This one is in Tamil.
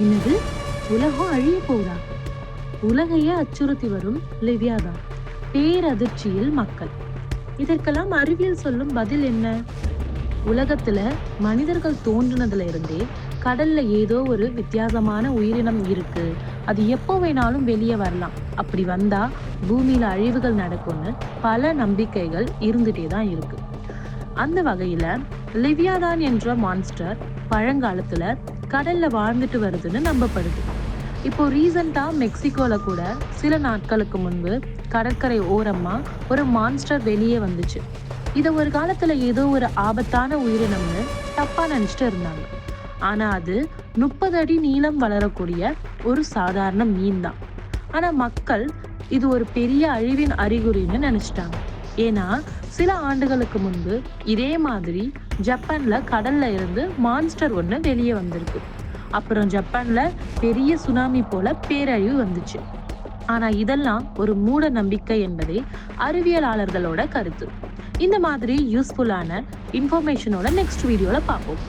என்னது? உலகம் அழிய போகுதா? உலகையே அச்சுறுத்தி வரும் லிவ்யாதான் பேரதிர்ச்சியில் மக்கள். இதற்கெல்லாம் அறிவியல் சொல்லும் பதில் என்ன? உலகத்துல மனிதர்கள் தோன்றினதுல இருந்தே கடல்ல ஏதோ ஒரு வித்தியாசமான உயிரினம் இருக்கு. அது எப்போ வேணாலும் வெளியே வரலாம். அப்படி வந்தா பூமியில அழிவுகள் நடக்கும்னு பல நம்பிக்கைகள் இருந்துட்டே தான் இருக்கு. அந்த வகையில லிவியாதான் என்ற மான்ஸ்டர் பழங்காலத்துல கடல்ல வாழ்ந்துட்டு வருதுன்னு நம்பப்படுது. இப்போ ரீசண்டா மெக்சிகோல கூட சில நாட்களுக்கு முன்பு கடற்கரை ஓரமா ஒரு மான்ஸ்டர் வெளியே வந்துச்சு. இதை ஒரு காலத்துல ஏதோ ஒரு ஆபத்தான உயிரினம்னு தப்பா நினைச்சிட்டு இருந்தாங்க. ஆனா அது முப்பது அடி நீளம் வளரக்கூடிய ஒரு சாதாரண மீன் தான். ஆனா மக்கள் இது ஒரு பெரிய அழிவின் அறிகுறின்னு நினைச்சிட்டாங்க. ஏன்னா சில ஆண்டுகளுக்கு முன்பு இதே மாதிரி ஜப்பான்ல கடல்ல இருந்து மான்ஸ்டர் ஒன்று வெளியே வந்திருக்கு. அப்புறம் ஜப்பான்ல பெரிய சுனாமி போல பேரழிவு வந்துச்சு. ஆனா இதெல்லாம் ஒரு மூட நம்பிக்கை என்பதே அறிவியலாளர்களோட கருத்து. இந்த மாதிரி யூஸ்ஃபுல்லான இன்ஃபர்மேஷனோட நெக்ஸ்ட் வீடியோவில் பார்ப்போம்.